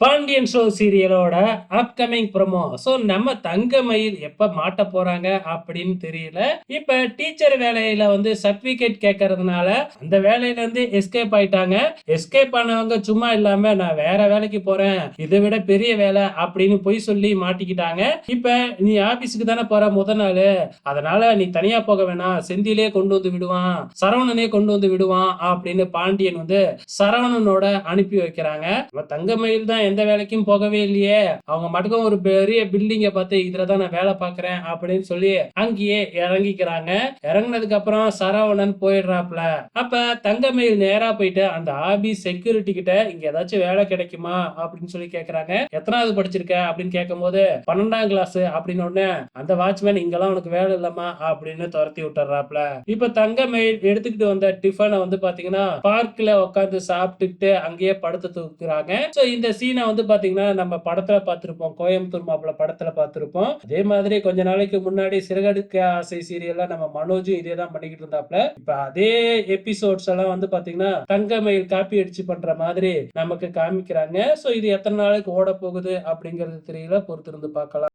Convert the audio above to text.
Pandian show சீரியலோட upcoming promo so நம்ம தங்கமயில் எப்போ மாட்ட போறாங்க அப்படின்னு தெரியல. இப்போ டீச்சர் வேலையில வந்து சர்டிபிகேட் கேட்கறதுனால அந்த வேலையில இருந்து எஸ்கேப் ஆயிட்டாங்க. எஸ்கேப் ஆனவங்க சும்மா இல்லாம நான் வேற வேலைக்கு போறேன். இதை விட பெரிய வேலை அப்படின்னு பொய் சொல்லி மாட்டிக்கிட்டாங்க. இப்போ நீ ஆபீஸுக்கு தானே போற முத நாள். அதனால நீ தனியா போக வேணாம். செந்திலே கொண்டு வந்து விடுவான். சரவணனே கொண்டு வந்து விடுவான் அப்படின்னு பாண்டியன் வந்து சரவணனோட அனுப்பி வைக்கிறாங்க. நம்ம தங்கமயில் தான் எந்த வேலைக்கும் போகவே இல்லையே. அவங்க மட்டும் ஒரு பெரிய பில்டிங்கை பார்த்து இதுல தான் நான் வேலை பார்க்கறேன் அப்படின்னு சொல்லி அங்கேயே இறங்கிக்கிறாங்க. இறங்குனதுக்கு அப்புறம் சரவணன் போயிடுறாப்ல அப்ப தங்கமயில் நேரா போயிட்டு அந்த ஆபி செக்யூரிட்டி கிட்ட இங்க ஏதாச்சும் வேலை கிடைக்குமா? அப்படின்னு சொல்லி கேக்குறாங்க. எத்தனாவது படிச்சிருக்க? அப்படின்னு கேட்கும் போது பன்னெண்டாம் கிளாஸ் அப்படின்னு உடனே அந்த வாட்ச்மேன் இங்கெல்லாம் உனக்கு வேலை இல்லமா அப்படின்னு துரத்தி விட்டுறாப்ல இப்ப தங்கமயில் எடுத்துக்கிட்டு வந்த டிஃபனை வந்து பாத்தீங்கன்னா பார்க்ல உட்காந்து சாப்பிட்டுக்கிட்டு அங்கேயே படுத்து தூக்குறாங்க சோ இந்த சீனை வந்து பாத்தீங்கன்னா நம்ம படத்துல பார்த்திருப்போம் கோயம்புத்தூர் மாப்பிள்ள படத்துல பார்த்திருப்போம் அதே மாதிரி கொஞ்ச நாளைக்கு முன்னாடி சிறகடுக்க ஆசை சீரியல்ல நம்ம மனோஜும் இதே தான் பண்ணிக்கிட்டு இருந்தாப்ல. இப்ப அதே எபிசோட்ஸ் எல்லாம் வந்து பாத்தீங்கன்னா தங்கமயில் காப்பி அடிச்சு பண்ற மாதிரி நமக்கு காமிக்கிறாங்க. சோ இது எத்தனை நாளைக்கு ஓட போகுது அப்படிங்கறது தெரியல. பொறுத்திருந்து பார்க்கலாம்.